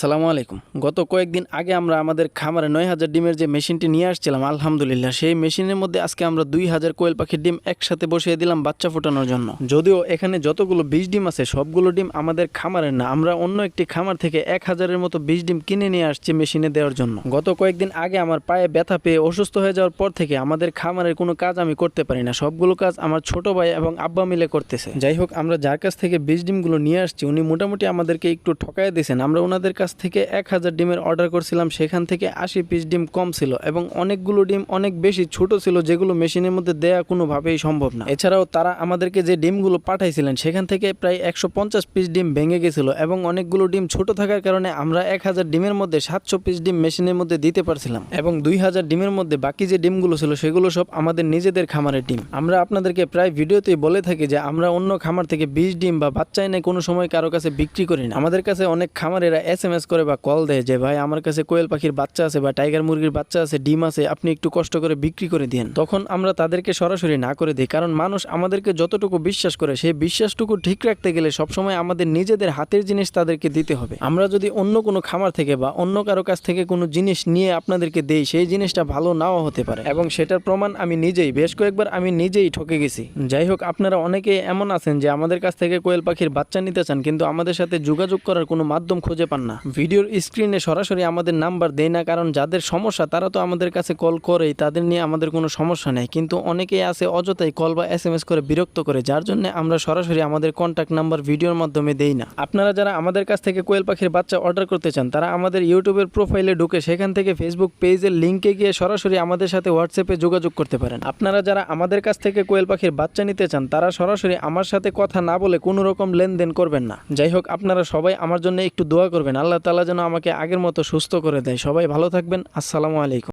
আসসালামু আলাইকুম। গত কয়েকদিন আগে আমরা আমাদের খামারে নয় হাজার ডিমের যে মেশিনটি নিয়ে আসছিলাম, আলহামদুলিল্লাহ, সেই মেশিনের মধ্যে আজকে আমরা দুই হাজার কোয়েল পাখির ডিম একসাথে বসিয়ে দিলাম বাচ্চা ফোটানোর জন্য। যদিও এখানে যতগুলো বিষ ডিম আছে, সবগুলো ডিম আমাদের খামারের না, আমরা অন্য একটি খামার থেকে এক হাজারের মতো বিষ ডিম কিনে নিয়ে আসছি মেশিনে দেওয়ার জন্য। গত কয়েকদিন আগে আমার পায়ে ব্যথা পেয়ে অসুস্থ হয়ে যাওয়ার পর থেকে আমাদের খামারের কোনো কাজ আমি করতে পারি না। সবগুলো কাজ আমার ছোট ভাই এবং আব্বা মিলে করতেছে। যাই হোক, আমরা যার কাছ থেকে বিষ ডিমগুলো নিয়ে আসছি, উনি মোটামুটি আমাদেরকে একটু ঠকায় দিয়েছেন। আমরা ওনাদের কাছ থেকে এক হাজার ডিমের অর্ডার করছিলাম, সেখান থেকে আশি পিস ডিম কম ছিল এবং অনেকগুলো ডিম অনেক বেশি ছোট ছিল যেগুলো মেশিনের মধ্যে দেয়া কোনোভাবেই সম্ভব না। এছাড়াও তারা আমাদেরকে যে ডিমগুলো পাঠাইছিলেন, সেখান থেকে প্রায় একশো পঞ্চাশ পিস ডিম ভেঙে গেছিল এবং অনেকগুলো ডিম ছোট থাকার কারণে আমরা এক হাজার ডিমের মধ্যে সাতশো পিস ডিম মেশিনের মধ্যে দিতে পারছিলাম এবং দুই হাজার ডিমের মধ্যে বাকি যে ডিমগুলো ছিল, সেগুলো সব আমাদের নিজেদের খামারের ডিম। আমরা আপনাদেরকে প্রায় ভিডিওতেই বলে থাকি যে আমরা অন্য খামার থেকে বিশ ডিম বা বাচ্চা এনে কোনো সময় কারও কাছে বিক্রি করি না। আমাদের কাছে অনেক খামারেরা এস এম এস করে বা কল দেয় যে, ভাই, আমার কাছে কোয়েল পাখির বাচ্চা আছে বা টাইগার মুরগির বাচ্চা আছে, ডিম আছে, আপনি একটু কষ্ট করে বিক্রি করে দিন তখন আমরা তাদেরকে সরাসরি না করে দিই, কারণ মানুষ আমাদেরকে যতটুকু বিশ্বাস করে, সেই বিশ্বাসটুকু ঠিক রাখতে গেলে সবসময় আমাদের নিজেদের হাতের জিনিস তাদেরকে দিতে হবে। আমরা যদি অন্য কোনো খামার থেকে বা অন্য কারও কাছ থেকে কোনো জিনিস নিয়ে আপনাদেরকে দেই, সেই জিনিসটা ভালো নাও হতে পারে। এবং সেটার প্রমাণ আমি নিজেই, বেশ কয়েকবার আমি নিজেই ঠকে গেছি। যাই হোক, আপনারা অনেকে এমন আছেন যে, আমাদের কাছ থেকে কোয়েল পাখির বাচ্চা নিতে চান, কিন্তু আমাদের সাথে যোগাযোগ করার কোনো মাধ্যম খুঁজে পান না। ভিডিওর স্ক্রিনে সরাসরি আমাদের নাম্বার দেয় না, কারণ যাদের সমস্যা তারা তো আমাদের কাছে কল করেই, তাদের নিয়ে আমাদের কোনো সমস্যা নেই। কিন্তু অনেকেই আছে অযথাই কল বা এস এম এস করে বিরক্ত করে, যার জন্য আমরা সরাসরি আমাদের কন্ট্যাক্ট নাম্বার ভিডিওর মাধ্যমে দেই না। আপনারা যারা আমাদের কাছ থেকে কোয়েল পাখির বাচ্চা অর্ডার করতে চান, তারা আমাদের ইউটিউবের প্রোফাইলে ঢুকে সেখান থেকে ফেসবুক পেজের লিঙ্কে গিয়ে সরাসরি আমাদের সাথে হোয়াটসঅ্যাপে যোগাযোগ করতে পারেন। আপনারা যারা আমাদের কাছ থেকে কোয়েল পাখির বাচ্চা নিতে চান, তারা সরাসরি আমার সাথে কথা না বলে কোনো রকম লেনদেন করবেন না। যাই হোক, আপনারা সবাই আমার জন্য একটু দোয়া করবেন, আল্লাহ তালা যেন আমাকে আগের মতো সুস্থ করে দেয়। সবাই ভালো থাকবেন। আসসালামু আলাইকুম।